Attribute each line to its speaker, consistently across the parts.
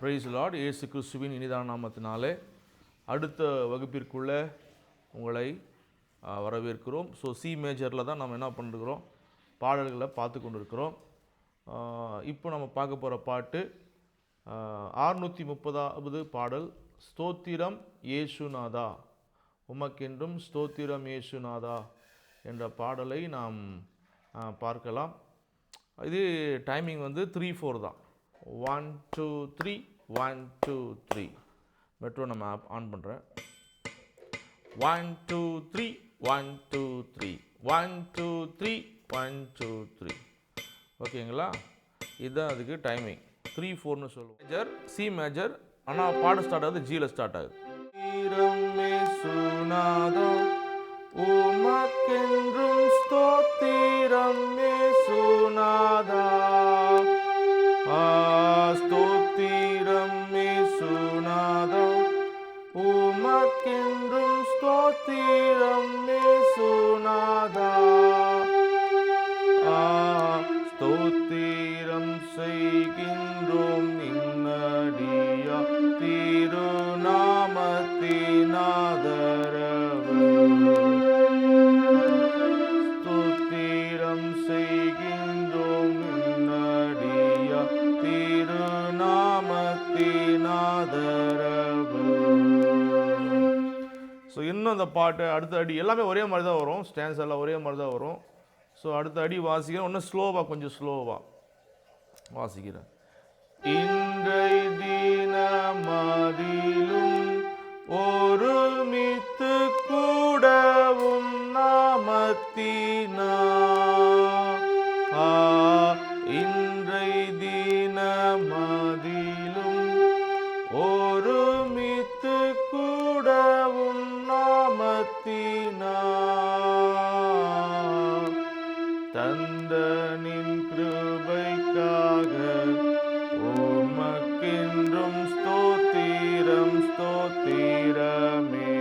Speaker 1: Price Lord ஏசு கிறிஸ்துவின் இனிதான நாமத்தினாலே அடுத்த வகுப்பிற்குள்ளே உங்களை வரவேற்கிறோம். ஸோ சி மேஜரில் தான் நம்ம என்ன பண்ணிருக்கிறோம்? பாடல்களை பார்த்து கொண்டு இருக்கிறோம் இப்போ நம்ம பார்க்க போகிற பாட்டு ஆறுநூற்றி முப்பதாவது பாடல் ஸ்தோத்திரம் ஏசுநாதா உமக்கென்றும் ஸ்தோத்திரம் ஏசுநாதா என்ற பாடலை நாம் பார்க்கலாம். இது டைமிங் வந்து த்ரீ ஃபோர் தான். One two three one two three metro நம்ம ஆப் ஆன் பண்ணுறேன் one two three one two three one two three one two three ஓகேங்களா? இதுதான் அதுக்கு டைமிங் த்ரீ ஃபோர்னு சொல்லுவோம். மேஜர் சி மேஜர் ஆனால் பாட ஸ்டார்ட் ஆகுது ஜியில் ஸ்டார்ட் ஆகுது. உமக்கென்றும் ஸ்தோத்திரம். ஸ்தோத்திரம் சுனாதா ஸ்தோத்திரம் செய்கின்றோம் நின்னடியா. திருநாமத்தினாதரவு ஸ்தோத்திரம் செய்கின்றோம் நின்னடியா. திருநாமத்தினாதரவு ஸோ அந்த பாட்டு அடுத்த அடி எல்லாமே ஒரே மாதிரி தான் வரும். ஸ்டான்ஸ் எல்லாம் ஒரே மாதிரி தான் வரும். ஸோ அடுத்த அடி வாசிக்கிறேன். இன்னும் ஸ்லோவாக கொஞ்சம் ஸ்லோவாக வாசிக்கிறேன். இன்றை தினமதிலும் ஒருமித்து கூடவும் நாமத்தினா ஆ, தந்தனின் கிருபைக்காக உமக்கென்றும் ஸ்தோத்திரம் ஸ்தோத்திரமே.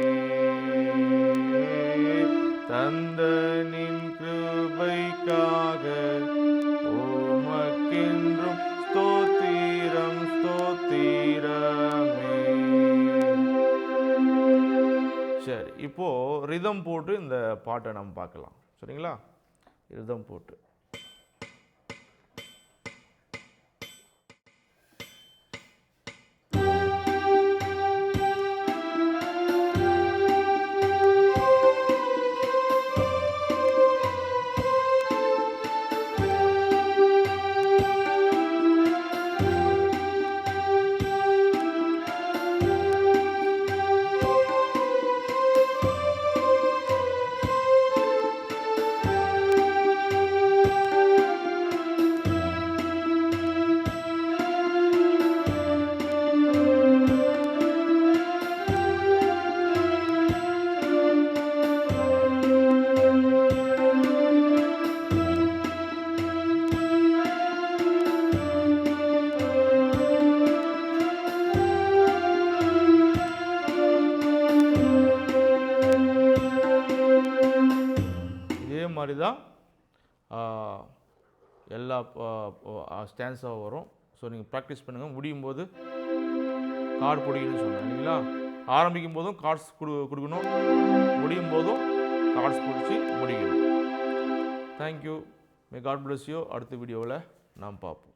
Speaker 1: தந்தனின் கிருபைக்காக உமக்கென்றும் ஸ்தோத்திரம் ஸ்தோத்திரமே. சரி இப்போ ரிதம் போட்டு இந்த பாட்டை நம்ம பார்க்கலாம். சரிங்களா? ரிதம் போட்டு. மாதிரி தான் எல்லா ஸ்டான்ஸாக வரும். ஸோ நீங்கள் ப்ராக்டிஸ் பண்ணுங்கள் முடியும் போது கார்டு பிடிக்கணும்னு சொன்னேன் இல்லைங்களா? ஆரம்பிக்கும் போதும் கார்ட்ஸ் கொடு கொடுக்கணும். முடியும் போதும் கார்ட்ஸ் பிடிச்சி முடிக்கணும். Thank you may God bless you அடுத்த வீடியோவில் நாம் பார்ப்போம்.